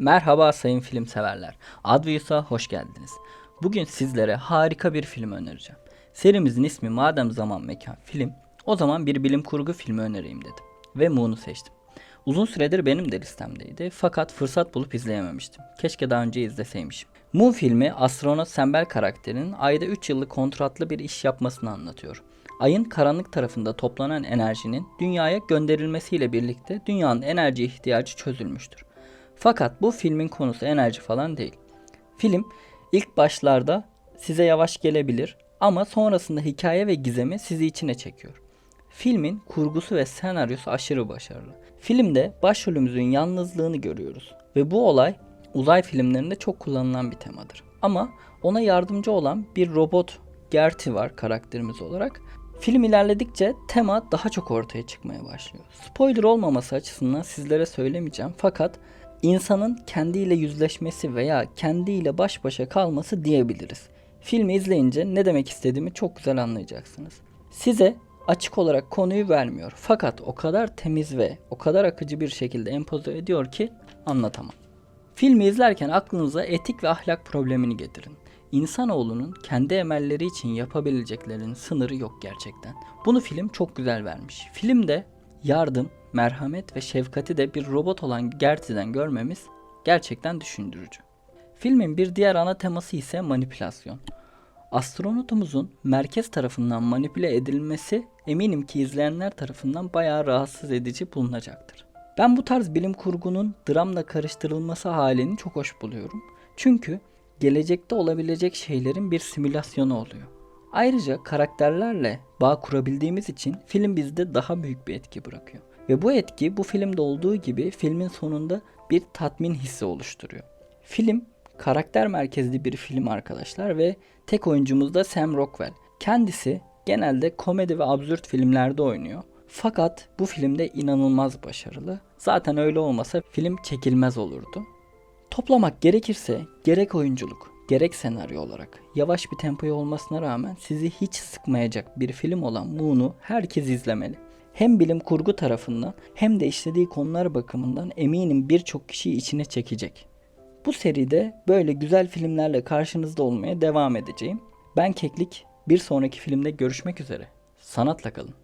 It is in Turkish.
Merhaba sayın film severler. Advius'a hoş geldiniz. Bugün sizlere harika bir film önereceğim. Serimizin ismi Madem Zaman Mekan Film, o zaman bir bilim kurgu filmi önereyim dedim. Ve Moon'u seçtim. Uzun süredir benim de listemdeydi fakat fırsat bulup izleyememiştim. Keşke daha önce izleseymişim. Moon filmi astronot Sembel karakterinin ayda 3 yıllık kontratlı bir iş yapmasını anlatıyor. Ayın karanlık tarafında toplanan enerjinin dünyaya gönderilmesiyle birlikte dünyanın enerji ihtiyacı çözülmüştür. Fakat bu filmin konusu enerji falan değil. Film ilk başlarda size yavaş gelebilir ama sonrasında hikaye ve gizemi sizi içine çekiyor. Filmin kurgusu ve senaryosu aşırı başarılı. Filmde başrolümüzün yalnızlığını görüyoruz ve bu olay uzay filmlerinde çok kullanılan bir temadır. Ama ona yardımcı olan bir robot Gertie var karakterimiz olarak. Film ilerledikçe tema daha çok ortaya çıkmaya başlıyor. Spoiler olmaması açısından sizlere söylemeyeceğim fakat insanın kendiyle yüzleşmesi veya kendiyle baş başa kalması diyebiliriz. Filmi izleyince ne demek istediğimi çok güzel anlayacaksınız. Size açık olarak konuyu vermiyor fakat o kadar temiz ve o kadar akıcı bir şekilde empoze ediyor ki anlatamam. Filmi izlerken aklınıza etik ve ahlak problemini getirin. İnsanoğlunun kendi emelleri için yapabileceklerinin sınırı yok gerçekten. Bunu film çok güzel vermiş. Filmde yardım, merhamet ve şefkati de bir robot olan Gertie'den görmemiz gerçekten düşündürücü. Filmin bir diğer ana teması ise manipülasyon. Astronotumuzun merkez tarafından manipüle edilmesi eminim ki izleyenler tarafından bayağı rahatsız edici bulunacaktır. Ben bu tarz bilim kurgunun dramla karıştırılması halini çok hoş buluyorum. Çünkü gelecekte olabilecek şeylerin bir simülasyonu oluyor. Ayrıca karakterlerle bağ kurabildiğimiz için film bizde daha büyük bir etki bırakıyor. Ve bu etki bu filmde olduğu gibi filmin sonunda bir tatmin hissi oluşturuyor. Film karakter merkezli bir film arkadaşlar ve tek oyuncumuz da Sam Rockwell. Kendisi genelde komedi ve absürt filmlerde oynuyor. Fakat bu filmde inanılmaz başarılı. Zaten öyle olmasa film çekilmez olurdu. Toplamak gerekirse gerek oyunculuk, gerek senaryo olarak yavaş bir tempoyu olmasına rağmen sizi hiç sıkmayacak bir film olan Moon'u herkes izlemeli. Hem bilim kurgu tarafından hem de işlediği konular bakımından eminim birçok kişiyi içine çekecek. Bu seride böyle güzel filmlerle karşınızda olmaya devam edeceğim. Ben Keklik, bir sonraki filmde görüşmek üzere. Sanatla kalın.